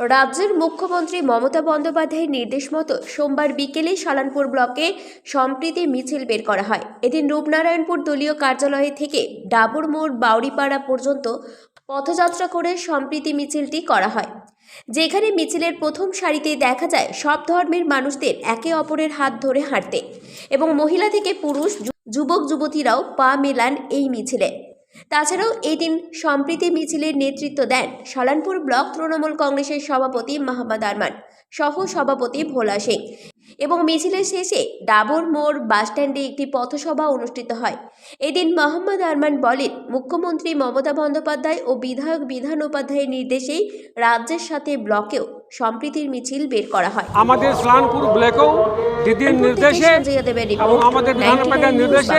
রাজ্যের মুখ্যমন্ত্রী মমতা বন্দ্যোপাধ্যায়ের নির্দেশ মতো সোমবার বিকেলে সালানপুর ব্লকে সম্প্রীতি মিছিল বের করা হয়। এদিন রূপনারায়ণপুর দলীয় কার্যালয় থেকে ডাবর মোড় বাউরিপাড়া পর্যন্ত পথযাত্রা করে সম্প্রীতি মিছিলটি করা হয়। যেখানে মিছিলের প্রথম সারিতে দেখা যায়, সব ধর্মের মানুষদের একে অপরের হাত ধরে হাঁটতে এবং মহিলা থেকে পুরুষ, যুবক, যুবতীরাও পা মেলান এই মিছিলে। তাছাড়াও এই দিন সম্প্রীতি মিছিলের নেতৃত্ব দেন সালানপুর ব্লক তৃণমূল কংগ্রেসের সভাপতি মাহমদ আরমান সহ সভাপতি ভোলা সিং এবং মিছিলের শেষে ডাবর মোড় বাসস্ট্যান্ডে একটি পথসভা অনুষ্ঠিত হয়। এদিন মোহাম্মদ আরমান বলেন মুখ্যমন্ত্রী মমতা বন্দ্যোপাধ্যায় ও বিধায়ক বিধান উপাধ্যায়ের নির্দেশেই রাজ্যের সাথে ব্লকেও সম্প্রীতির মিছিল বের করা হয়। আমাদের স্লানপুর ব্লকেও দিদির নির্দেশে এবং আমাদের 99 বিধানসভার নির্দেশে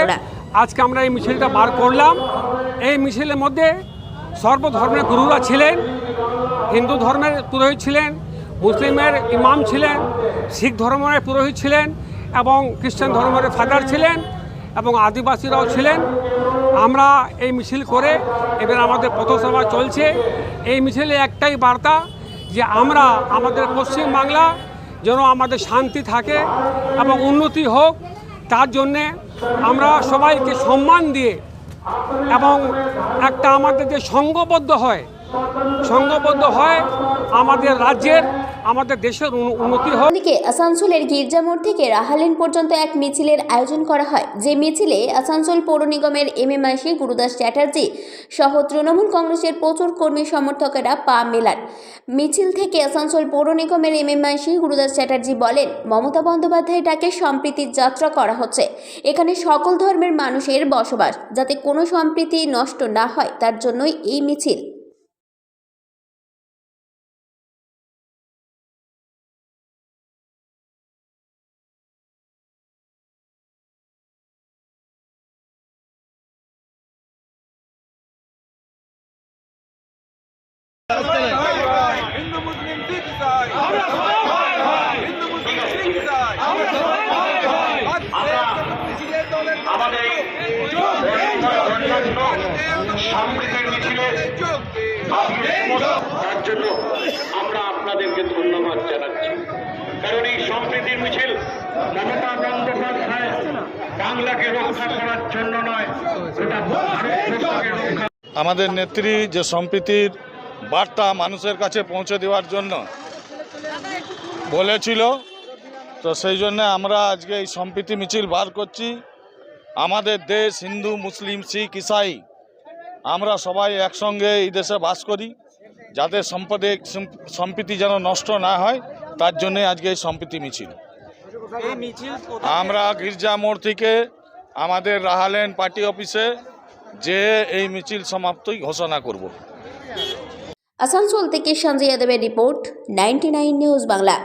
আজকে আমরা এই মিছিলটা বার করলাম। এই মিছিলের মধ্যে সর্বধর্মের গুরুরা ছিলেন, হিন্দু ধর্মের পুরোহিত ছিলেন, মুসলিমের ইমাম ছিলেন, শিখ ধর্মের পুরোহিত ছিলেন এবং খ্রিস্টান ধর্মের ফাদার ছিলেন এবং আদিবাসীরাও ছিলেন। আমরা এই মিছিল করে এবার আমাদের পথসভা চলছে। এই মিছিলে একটাই বার্তা যে আমরা আমাদের পশ্চিম বাংলা যেন আমাদের শান্তি থাকে এবং উন্নতি হোক। তার জন্যে আমরা সবাইকে সম্মান দিয়ে এবং একটা আমাদের যে সংঘবদ্ধ হয় সংঘবদ্ধ হয় আমাদের রাজ্যের আমাদের দেশের উন- উন্নতি হোক। অন্যদিকে আসানসোলের গির্জামোড় থেকে রাহালিন পর্যন্ত এক মিছিলের আয়োজন করা হয়। যে মিছিলে আসানসোল পৌর নিগমের M M IC Gurudas Chatterjee সহ তৃণমূল কংগ্রেসের প্রচুর কর্মী সমর্থকেরা পা মেলান। মিছিল থেকে আসানসোল পৌর নিগমের এমএমআইসি গুরুদাস চ্যাটার্জি বলেন, মমতা বন্দ্যোপাধ্যায় ডাকে সম্প্রীতির যাত্রা করা হচ্ছে। এখানে সকল ধর্মের মানুষের বসবাস। যাতে কোনো সম্প্রীতি নষ্ট না হয়, তার জন্যই এই মিছিল। আমরা আপনাদেরকে ধন্যবাদ জানাচ্ছি কারণ এই সম্প্রীতির মিছিল মমতা বন্দ্যোপাধ্যায় বাংলাকে রক্ষা করার জন্য নয় আমাদের নেত্রী যে সম্প্রীতির বার্তা মানুষের কাছে পৌঁছে দেওয়ার জন্য বলেছিল তো সেই জন্য আমরা আজকে এই সম্প্রীতি মিছিল বার করছি। আমাদের দেশ হিন্দু, মুসলিম, শিখ, ইসাই, আমরা সবাই একসঙ্গে এই দেশে বাস করি। যাতে সম্পদে সম্প্রীতি যেন নষ্ট না হয়, তার জন্যে আজকে এই সম্প্রীতি মিছিল। আমরা গির্জা মোড় থেকে আমাদের রাহালেন পার্টি অফিসে যে এই মিছিল সমাপ্তই ঘোষণা করব। আসানসোল থেকে সঞ্জয় যাদবের রিপোর্ট, নাইনটি নিউজ বাংলা।